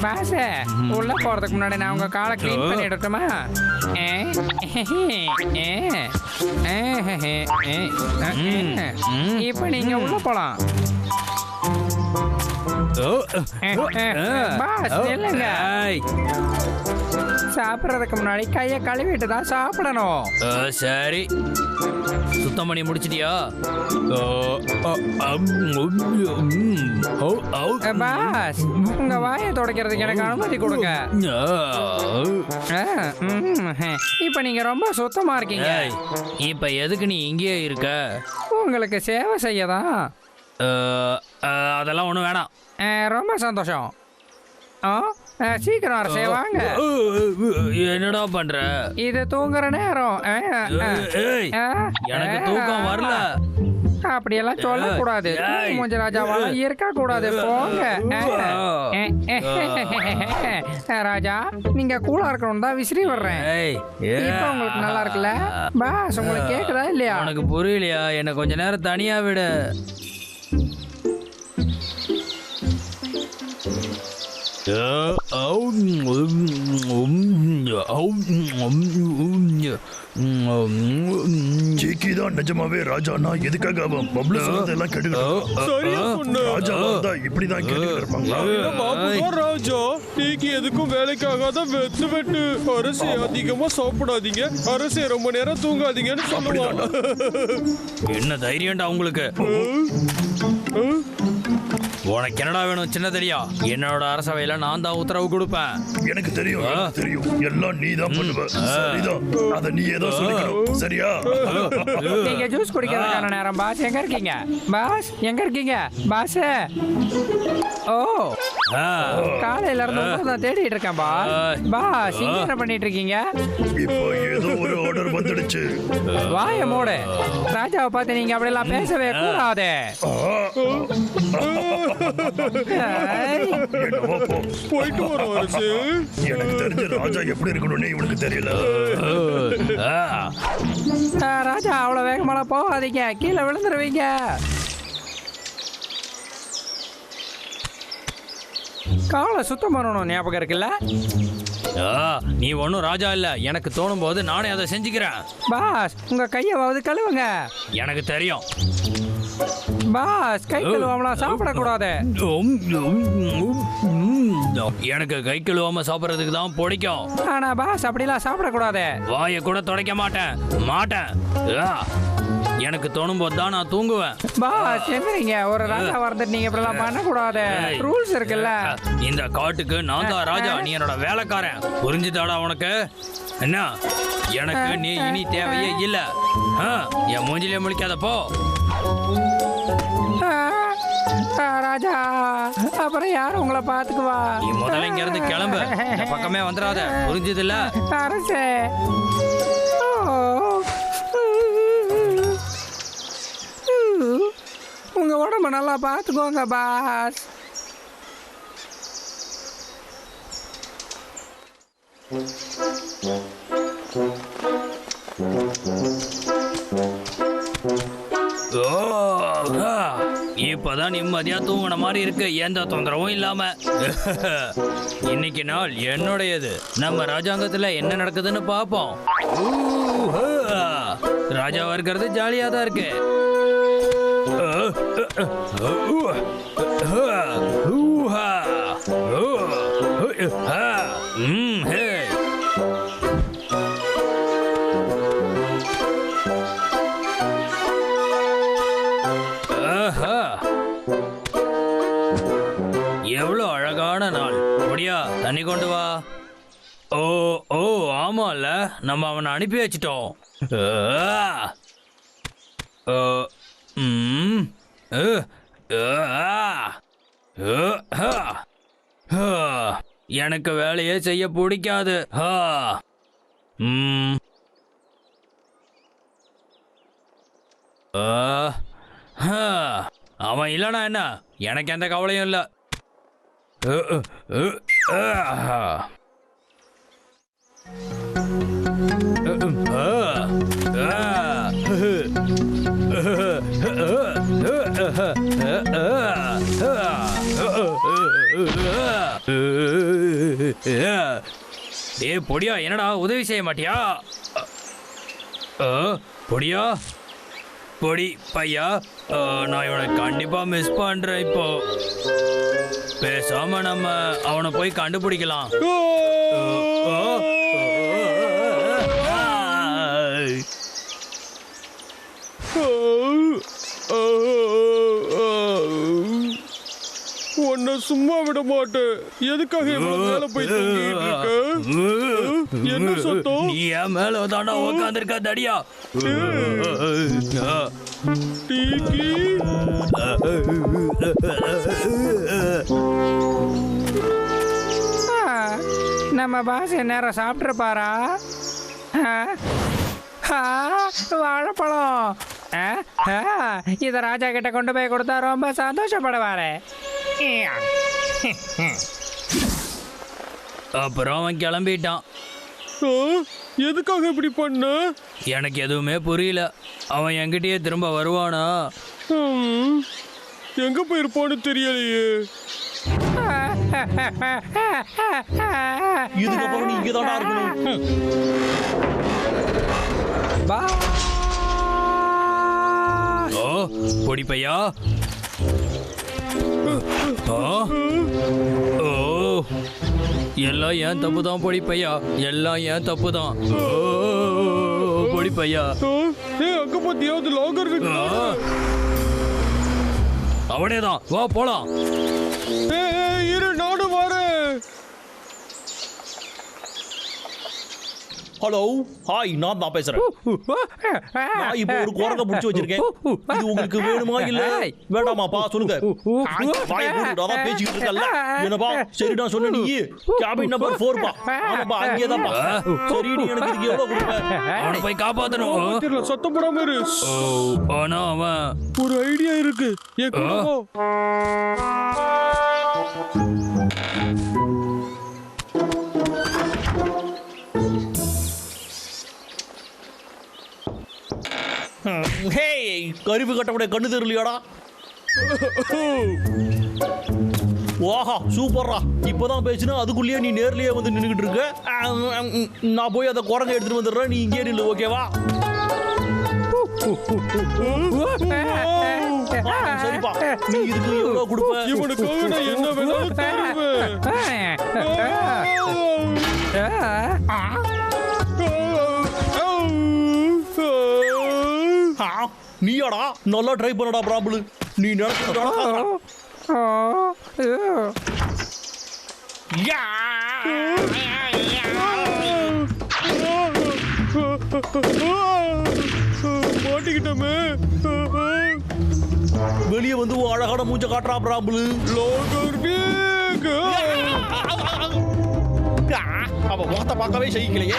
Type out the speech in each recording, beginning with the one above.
Pass உள்ள போறதுக்கு முன்னாடி நான் உங்க காலை க்ளீன் ஓ. பண்ணிடட்டுமா ஏ, ஏ, ஏ, ஏ, ம், ம், இப்போ நீங்க உள்ள போலாம். பாஸ் இல்லைங்க சாப்பிட்றதுக்கு முன்னாடி கையை கழுவிட்டு தான் சாப்பிடணும். ஓ, சரி. சுத்தம் பண்ணி முடிச்சிட்டியா? பாஸ் உங்க வாயை துடைக்கிறதுக்கு எனக்கு அனுமதி கொடுங்க. இப்போ நீங்க ரொம்ப சுத்தமா இருக்கீங்க. இப்ப எதுக்கு நீ இங்கேயே இருக்க? உங்களுக்கு சேவை செய்ய தான் ஆ, ஆ, அதெல்லாம் ஒண்ணும் வேணாம். ரொம்ப சந்தோஷம். ஆ சீக்கிரம் அரசே வாங்க. என்னடா பண்ற? இது தூங்குற நேரம். எனக்கு தூக்கம் வரல. அப்படியெல்லாம் சொல்லக்கூடாது. மூஞ்ச ராஜாவால இருக்க கூடாது போங்க. ராஜா நீங்க கூலா இருக்கணும் தான் விசிறி வர்றேன். இப்ப உங்களுக்கு நல்லா இருக்குல்ல? பாஸ் உங்களுக்கு கேக்குதா இல்லையா? உனக்கு புரியலையா? என்ன கொஞ்ச நேரம் தனியா விடு. ஜிகி தான் நிஜமாவே ராஜானா? எதுக்காக அவன் சரியா சொன்ன. ராஜா வந்தா இப்படிதான் கேட்டுக்கிட்டு இருப்பாங்களா? இந்த பாபுதான் ராஜா நீங்க எதுக்கும் வேலைக்காகாத வெத்து வெட்டு. அரிசி அதிகமா சாப்பிடாதீங்க. அரிசி ரொம்ப நேரம் தூங்காதீங்கன்னு சொல்லுவாங்க. என்ன தைரியம்டா உங்களுக்கு. உனக்கு என்னடா வேணும்? சின்ன தெரியா என்னோட அரசவையில நான் தான் உத்தரவு கொடுப்பேன். எனக்கு தெரியும் தெரியும். எல்லாம் நீ தான் பண்ணுவ. சரிதான். அத நீ ஏதோ சொல்லிக்கணும். சரியா? நீங்க ஜூஸ் குடிக்கிறதுக்கான நேரம். பாஸ் எங்க இருக்கீங்க? பாஸ் எங்க இருக்கீங்க? பாஸ். ஓ. ஆ, காலையில இருந்து தேடிட்டு இருக்கேன் பாஸ். பாஸ் இங்க என்ன பண்ணிட்டு இருக்கீங்க? இப்போ ஏதோ வந்துடுச்சு. வாய மூடு. ராஜாவை பார்த்து நீங்க அப்படியெல்லாம் பேசவே கூடாது. ஐய், என்னவோ போ. போயிட்டு வரோம் அரசு. எனக்கு தெரிஞ்ச ராஜா எப்படி இருக்கணும்னு இவனுக்கு தெரியல. ஆ, ராஜா அவ்வளவு வேகமாலாம் போகாதீங்க. கீழே விழுந்துருவீங்க. காலை சுத்தம் பண்ணணும் ஞாபகம் இருக்குல்ல? நீ ஒன்றும் ராஜா இல்ல. எனக்கு தோணும் போது நானே அதை செஞ்சுக்கிறேன். பாஸ் உங்க கையவாவது கழுவுங்க. எனக்கு தெரியும். பாஸ் கை கழுவாமலாம் சாப்பிடக்கூடாது. எனக்கு கை கழுவாம சாப்பிட்றதுக்கு தான் பிடிக்கும். ஆனா பாஸ் அப்படிலாம் சாப்பிடக்கூடாது. வாயை கூட துடைக்க மாட்டேன். மாட்டேன். எனக்கு தோணும் போது தான் நான் தூங்குவேன். பாஸ் எந்திரிங்க. ஒரு ராஜா வந்துட்டு நீங்க இப்படிலாம் பண்ணக்கூடாது. ரூல்ஸ் இருக்குல்ல. இந்த காட்டுக்கு நான் தான் ராஜா. நீ என்னோட வேலைக்காரன். புரிஞ்சுதாடா உனக்கு? என்ன? எனக்கு நீ இனி தேவையே இல்ல. ஆ, என் மூஞ்சிலே முழிக்காத போ. ராஜா. அப்புறம் யார் உங்களை பாத்துக்குவா நீ முதல்ல இங்க இருந்து கிளம்பு பக்கமே வந்துடாத. புரிஞ்சது இல்ல? அரசே. உங்க உடம்ப நல்லா பார்த்துக்கோங்க பாஸ். இப்பதான் நிம்மதியா தூங்கின மாதிரி இருக்கு. எந்த தொந்தரவும் இல்லாம. இன்னைக்கு நாள் என்னுடையது. நம்ம ராஜாங்கத்துல என்ன நடக்குதுன்னு பாப்போம். ராஜாவா இருக்கிறது ஜாலியா தான் இருக்கு. எவ்வளோ அழகான நாள். முடியா தண்ணி கொண்டு வா. ஓ ஓ ஆமால நம்ம அவனை அனுப்பி வச்சிட்டோம். ஆ. ஓ, ம், ஆ. எனக்கு வேலையே செய்ய பிடிக்காது. அவன் இல்லனா என்ன? எனக்கு எந்த கவலையும் இல்லை. அ, அ, அ, ஆ. ஏ பொடியா என்னடா உதவி செய்ய மாட்டியா? பொடியா? பொடி பையா? நான் இவனை கண்டிப்பா மிஸ் பண்றேன் இப்போ. பேசாம நம்ம அவனை போய் கண்டுபிடிக்கலாம். உன்னை சும்மா விட மாட்டேன். எதுக்காக இவ்வளவு மேல போய் தூங்கிட்டு இருக்க? என்ன சத்தம்? நீ என் மேல தாண்டா உக்காந்துருக்க தடியா? டீக்கி. ஆ, நம்ம பாஸ் நேரம் சாப்பிட்ருப்பாரா வாழைப்பழம் ஆ, ஆ, இதை ராஜா கிட்ட கொண்டு போய் கொடுத்தா ரொம்ப சந்தோஷப்படுவாரு அப்புறம் அவன் கிளம்பிட்டான் எதுக்காக இப்படி பண்ண எனக்கு எதுவுமே புரியல அவன் என்கிட்டயே திரும்ப வருவானா எங்க போயிருப்பான்னு தெரியலையே இதுக்கப்புறம் நீ இங்கே இருக்கணும் பொடி பையா. ஆ? ஓ. எல்லாம் ஏன் தப்பு தான் பொடி பையா? எல்லாம் ஏன் தப்பு தான் ஓ, பொடி பையா. ஆ, ஏய் அங்க பாத்தியாவது லாகர் இருக்கு. ஆ. அவனே தான் வா போலாம். ஹலோ ஹாய் நான் தான் பேசுறேன். நான் இப்போ ஒரு குரங்க பிடிச்சி வச்சிருக்கேன். இது உங்களுக்கு வேணுமா இல்ல? வேண்டாமாப்பா சொல்லுங்க. அதான் பேசிக்கிட்டு இருக்கல்ல என்னப்பா சரி நான் சொன்ன நீ. கேபின் நம்பர் ஃபோர் பா. ஆமாப்பா அங்கே தான்ப்பா சரி நீ எனக்கு இதுக்கு எவ்வளவு கொடுப்ப? அவனை போய் காப்பாத்தணும். தெரியல சத்தம் போடாம இரு. ஆனா அவன் ஒரு ஐடியா இருக்கு. என் ஹே கருவி கட்டவுடைய கண்ணு தெரியலையாடா? ஓஹா சூப்பர்ரா. இப்பதான் பேசினா அதுக்குள்ளேயே நீ நேர்லயே வந்து நின்னுகிட்டு இருக்க. நான் போய் அந்த குரங்கை எடுத்துட்டு வந்துடுறேன். நீ இங்கே நில்லு ஓகேவா? சரிப்பா. நீ இதுக்கு எவ்வளவு கொடுப்ப? நான் என்ன வேணாலும் தருவேன். நீயாடா? நல்லா ட்ரை பண்ணடா பிராபுலு நீ மாட்டிக்கிட்டோமே. வெளியே வந்து அழகான மூஞ்ச காட்டுறா பிராபுலு லாகர் வேக அவ முகத்தை பார்க்கவே சகிக்கலையே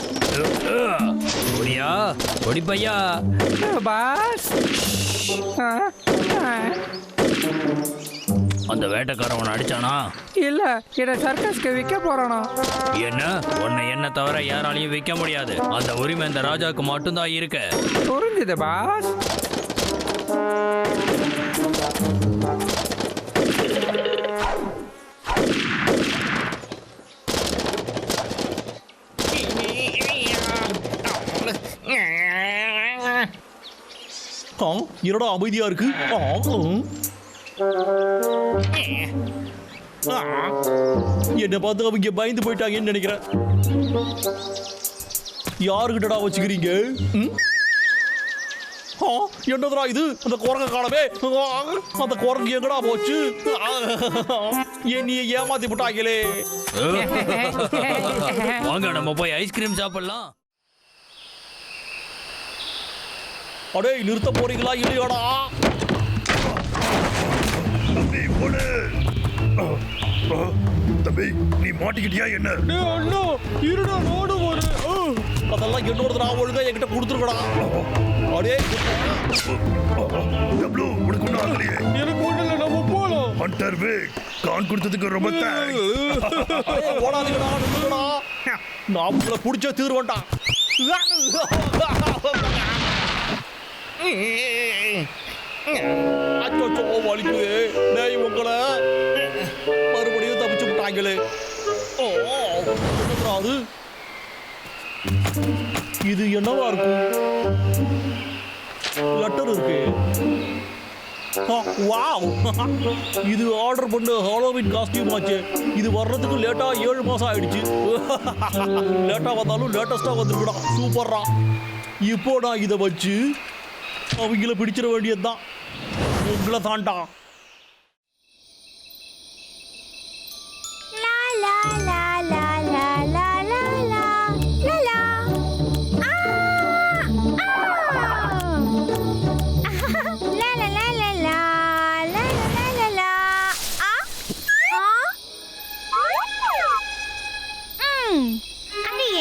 வாங்கிக்கோ ஓ பொடியா பொடி பையா பாஸ் அந்த வேட்டைக்காரன் அடிச்சானா? இல்ல இதை சர்க்கஸ்க்கு விற்க போறானா? என்ன? உன்னை என்ன தவிர யாராலையும் விற்க முடியாது. அந்த உரிமை இந்த ராஜாவுக்கு மட்டும்தான் இருக்கு. புரிஞ்சுது பாஸ். என்னடா அமைதியா இருக்கு? ஆ, என்னை பார்த்து அவங்க பயந்து போயிட்டாங்கன்னு நினைக்கிறேன். யாருக்கிட்டடா வச்சுக்கிறீங்க? ஆ, என்னதுடா இது? அந்த குரங்க காலமே ஆ, அந்த குரங்கு எங்கடா போச்சு? என்னைய ஏன் ஏமாத்தி விட்டாங்களே வாங்க நம்ம போய் ஐஸ்கிரீம் சாப்பிடலாம். அடே நிறுத்த போறீங்களா இல்லையாடா? தம்பி போடு தம்பி நீ மாட்டிக்கிட்டியா என்ன? அண்ணா இருடா வரேன் ஆ. அதெல்லாம் என்னோட நான் ஒழுங்கா என்கிட்ட கொடுத்துருக்கடா. அடே டப்ளு உனக்கு ஒன்றும் ஆகலையே. எனக்கு ஒண்ணு இல்ல நம்ம போலாம். ஹண்டர் வே கான் கொடுத்ததுக்கு ரொம்ப நில்லுங்கடா. நான் உங்களை பிடிச்ச தீர்வேன்டா. அச்சோ வலிக்குது. டேய் உங்களை. மறுபடியும் தப்பிச்சு விட்டாங்களே. ஓ அது? இது என்னவா இருக்கும்? லெட்டர் இருக்கு. வாவ். இது ஆர்டர் பண்ண ஹாலோவின் காஸ்டியூம் ஆச்சு. இது வர்றதுக்கு லேட்டா ஏழு மாசம் ஆயிடுச்சு. லேட்டா வந்தாலும் லேட்டஸ்டா வந்துருக்குடா. சூப்பர்ரா. இப்போ நான் இதை வச்சு அவங்கள பிடிச்சிட வேண்டியதுதான் உங்களை தாண்டா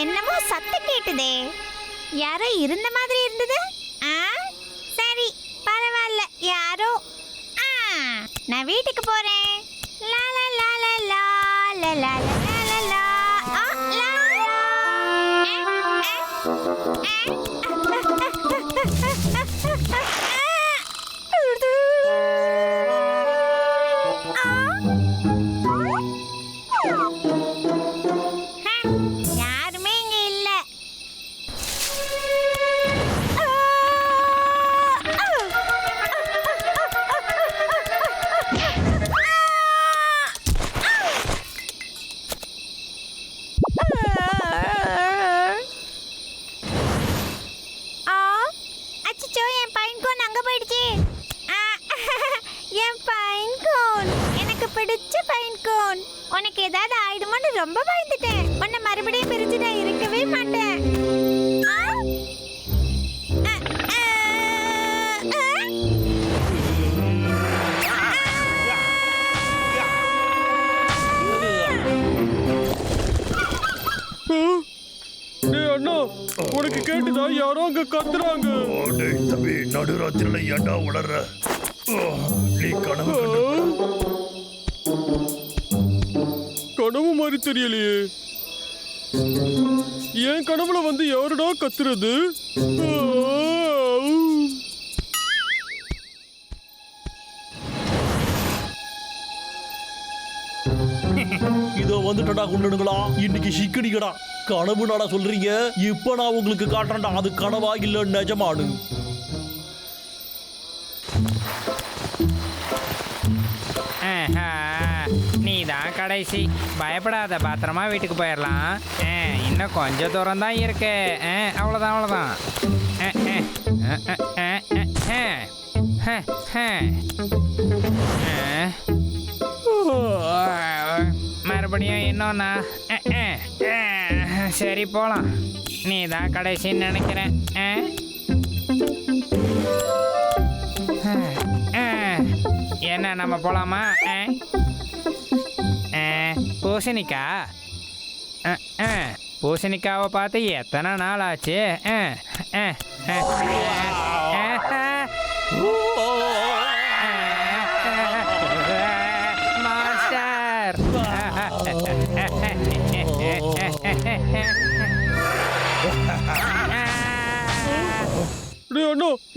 என்னமோ சத்தம் கேட்டுதே யாரோ இருந்த மாதிரி இருந்தது வீட்டுக்கு போறேன் லா லா லா லா லா லா லா லா லா லா லா லா கேட்டுதா யாரோ அங்க கத்துறாங்க. ஓ, டேய் தம்பி நடுராத்திரில ஏன்டா உளற நீ கனவு கண்டு கனவு மாதிரி தெரியலையே. என் கனவுல வந்து யாருடா கத்துறது. இதோ வந்துட்டடா குண்டனுங்களா. இன்னைக்கு சிக்கடிக்கடா கனவு நாடா சொல்றீங்க இப்போ நான் உங்களுக்கு காட்டுறேன்டா அது கனவா இல்ல நிஜமானு நீ தான் கடைசி பயப்படாத பத்திரமா வீட்டுக்கு போயிடலாம் இன்னும் கொஞ்சம் தூரம் தான் இருக்கு அவ்வளோதான் அவ்வளோதான் ஆ, ஆ, ஆ, ஆ, ஆ, ஆ. ஹ, ஹ. ஆ. மறுபடியும் இன்னொன்னா சரி போகலாம் நீ தான் கடைசின்னு நினைக்கிறேன் என்ன நம்ம போலாமா? பூசணிக்கா? ஆ, ஆ. பூசணிக்காவை பார்த்து எத்தனை நாள் ஆச்சு? ஆ, ஆ, ஆ,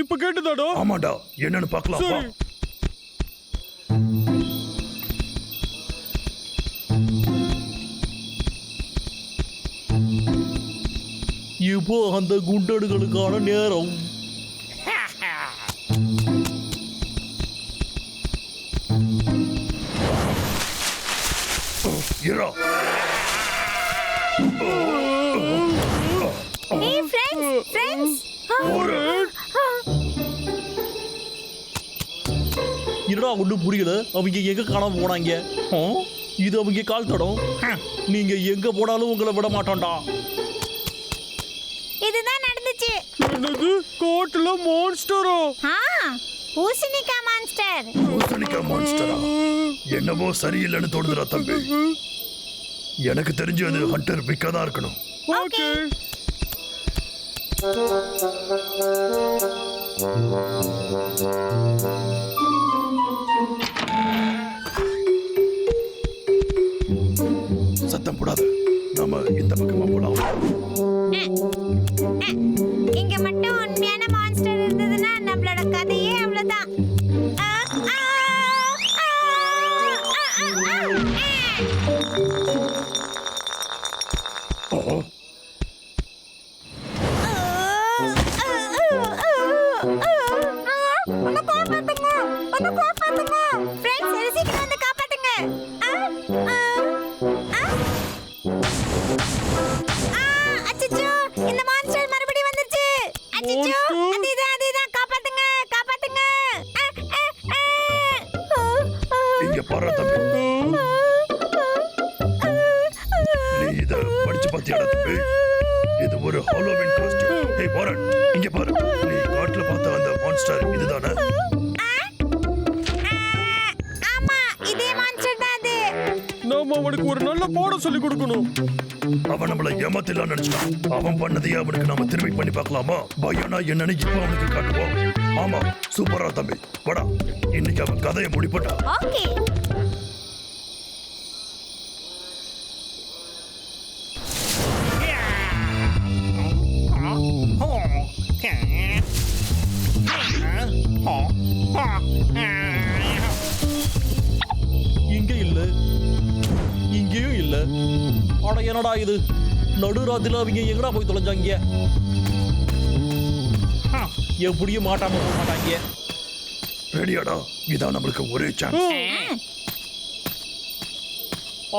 இப்ப கேட்டுதாடா? ஆமாடா என்னன்னு பார்க்கலாம். சரி. இப்போ அந்த குண்டனுகளுக்கான நேரம். இரா என்னடா ஒன்றும் புரியல அவங்க எங்க காணாம போனாங்க? இது அவங்க கால் தடம். நீங்க எங்க போனாலும் உங்களை விட மாட்டோம்டா இதுதான் நடந்துச்சு. என்னது? காட்டுல மான்ஸ்டரா ஆ பூசணிக்கா மான்ஸ்டர் பூசணிக்கா மான்ஸ்டரா என்னவோ சரியில்லைன்னு தோணுதுடா தம்பி. எனக்கு தெரிஞ்சு அது ஹண்டர் பிக்கா தான் இருக்கணும். ஓகே. சத்தம் போடாத நாம இந்த பக்கமா போலாம். இங்க மட்டும் உண்மையான மான்ஸ்டர் இருந்ததுன்னா நம்மளோட கதை அவனுக்கு ஒரு நல்ல பாடம் சொல்லி கொடுக்கணும். அவன் நம்மள ஏமாத்திடலாம் நினைச்சான் அவன் பண்ணதையே அவனுக்கு நாம திரும்பி பண்ணி பார்க்கலாமா? பயனா என்னன்னு இப்ப அவனுக்கு காட்டுவோம். ஆமா சூப்பரா தம்பி. வாடா இன்னைக்கு அவன் கதையை முடிப்பட்டா என்னடா இது? நடுராத்திரில அவங்க எங்கடா போய் தொலைஞ்சாங்க? எப்படியும் மாட்டாம போக மாட்டாங்க. ரெடியாடா. இதான் நம்மளுக்கு ஒரே சான்ஸ்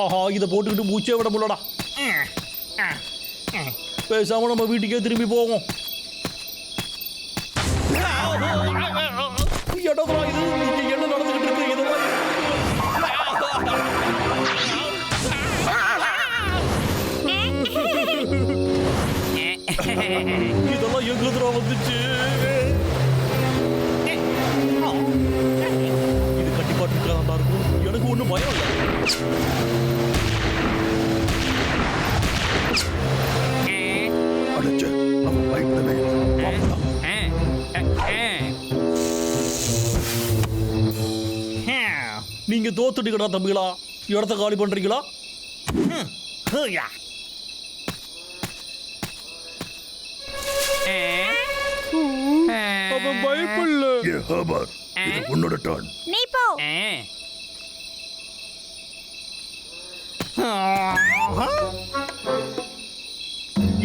ஆஹா இதை போட்டுக்கிட்டு மூச்சே விட முடியலடா. பேசாம நம்ம வீட்டுக்கே திரும்பி போவோம். வந்துச்சு. இது கண்டிப்பா இருக்காதான் இருக்கும் எனக்கு ஒண்ணும் பயம் இல்லை. அடிச்ச அவன் பயப்படவே. நீங்க தோத்துட்டீங்கடா தம்பிகளா இடத்த காலி பண்றீங்களா? அவன் பயப்படல ஏ ஹேபர் இது உன்னோட டர்ன் நீ போ.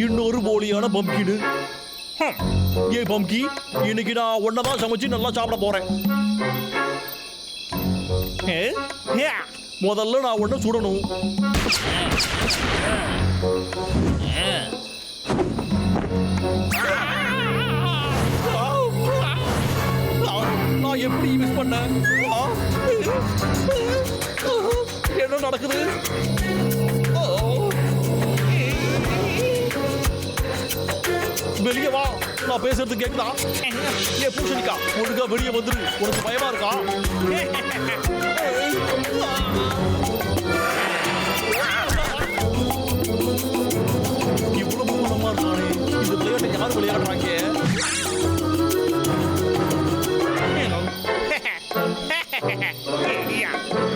இன்னொரு போலியான பம்கின் ஏ பம்கி இன்னைக்கு நான் ஒன்னதான் சமைச்சு நல்லா சாப்பிட போறேன். முதல்ல நான் ஒன்ன சுடணும். நான் எப்படி மிஸ் பண்ண? என்ன நடக்குது? வெளியே வா. நான் பேசுறது கேக்குதா? ஏ பூஷணிக்கா ஒழுங்கா வெளியே வந்துரு. உனக்கு பயமா இருக்கா? இவ்வளவு குணமா இருக்கானே. இந்த விளையாட்டை யார் விளையாடுறாங்க?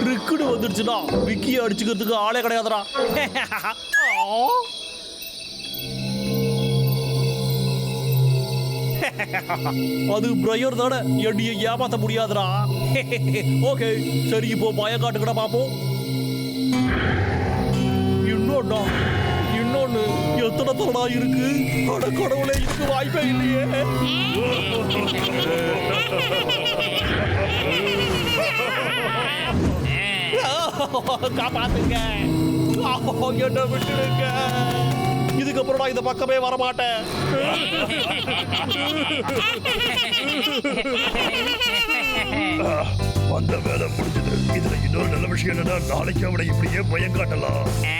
ரிக்குடு வந்துடுச்சுடா விக்கிய அடிச்சுக்கிறதுக்கு ஆளே கிடையாதுடா. அது பிரயர் தானே என்னைய ஏமாத்த முடியாதுடா. ஓகே சரி இப்போ பயம் காட்டுக்கடா பார்ப்போம் இன்னொன்னா இன்னொன்னு எத்தனை தடா இருக்கு? அட கடவுளே இதுக்கு வாய்ப்பே இல்லையே. காப்பாத்துங்க. என்ன விட்டுடுங்க. இதுக்கப்புறம் நான் இந்த பக்கமே வரமாட்டேன். வந்த வேலை முடிஞ்சது. இதுல இன்னொரு நல்ல விஷயம் என்னன்னா நாளைக்கு அவனை இப்படியே பயம் காட்டலாம். Yeah.